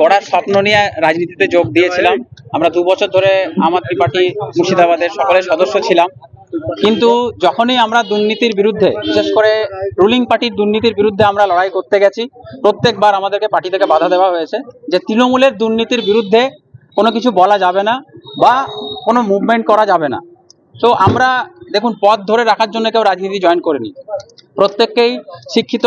গড়ার স্বপ্ন নিয়ে রাজনীতিতে যোগ দিয়েছিলাম। আমরা দু বছর ধরে আম আদমি পার্টি মুর্শিদাবাদের সকলের সদস্য ছিলাম। কিন্তু যখনই আমরা দুর্নীতির বিরুদ্ধে, বিশেষ করে রুলিং পার্টির দুর্নীতির বিরুদ্ধে আমরা লড়াই করতে গেছি, প্রত্যেকবার আমাদেরকে পার্টি থেকে বাধা দেওয়া হয়েছে যে তৃণমূলের দুর্নীতির বিরুদ্ধে কোনো কিছু বলা যাবে না বা কোনো মুভমেন্ট করা যাবে না। তো আমরা দেখুন, পথ ধরে রাখার জন্য কেউ রাজনীতি জয়েন করিনি। প্রত্যেককেই শিক্ষিত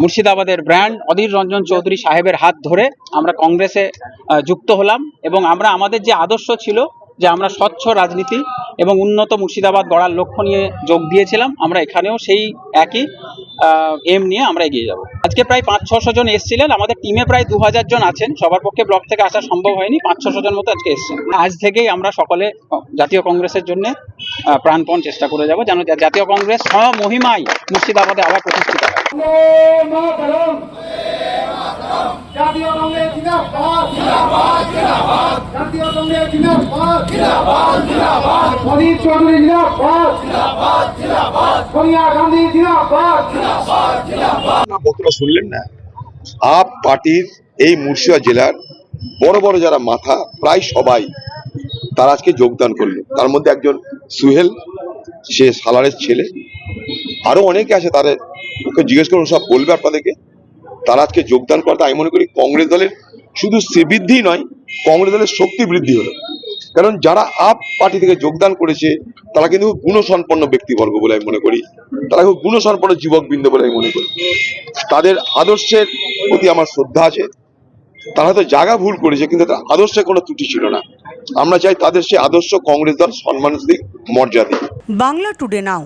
মুর্শিদাবাদের ব্র্যান্ড অধীর রঞ্জন চৌধুরী সাহেবের হাত ধরে আমরা কংগ্রেসে যুক্ত হলাম এবং আমরা আমাদের যে আদর্শ ছিল যে আমরা স্বচ্ছ রাজনীতি এবং উন্নত মুর্শিদাবাদ গড়ার লক্ষ্য নিয়ে যোগ দিয়েছিলাম, আমরা এখানেও সেই একই এম নিয়ে আমরা এগিয়ে যাব। আজকে প্রায় পাঁচ ছশো জন এসেছিলেন, আমাদের টিমে প্রায় দু হাজার জন আছেন, সবার পক্ষে ব্লক থেকে আসা সম্ভব হয়নি, পাঁচ ছশো জন মতো আজকে এসেছেন। আজ থেকেই আমরা সকলে জাতীয় কংগ্রেসের জন্য প্রাণপণ চেষ্টা করে যাব, যেন জাতীয় কংগ্রেস স্বমহিমায় মুর্শিদাবাদে আবার প্রতিষ্ঠিত জাতীয় কংগ্রেস জিন্দাবাদ। জিন্দাবাদ জিন্দাবাদ জাতীয় জিন্দাবাদ জিন্দাবাদ। জিন্দাবাদ চৌধুরী জিন্দাবাদ। জিন্দাবাদ জিন্দাবাদ সোনিয়া গান্ধী জিন্দাবাদ। জিন্দাবাদ জিন্দাবাদ না শুনলেন না? আপ পার্টির এই মুর্শিদাবাদ জেলার বড় বড় যারা মাথা, প্রায় সবাই তারা আজকে যোগদান করল তার মধ্যে একজন সুহেল, সে সালারের ছেলে। আরও অনেকে আছে তাদের জিজ্ঞেস করুন, সব বলবে আপনাদেরকে। তারা আজকে যোগদান করতে আমি মনে করি কংগ্রেস দলের শুধু সে বৃদ্ধি নয়, কংগ্রেস দলের শক্তি বৃদ্ধি হলো। কারণ যারা আপ পার্টি থেকে যোগদান করেছে, তারা কিন্তু গুণসম্পন্ন ব্যক্তিবর্গ বলে আমি মনে করি। তারা খুব গুণসম্পন্ন যুবকবৃন্দ বলে আমি মনে করি। তাদের আদর্শের প্রতি আমার শ্রদ্ধা আছে। তারা হয়তো জায়গা ভুল করেছে, কিন্তু তাদের আদর্শে কোনো ত্রুটি ছিল না। আমরা চাই তাদের সে আদর্শ কংগ্রেস দল সম্মান দিক। মর্যাদা বাংলা টুডে নাও।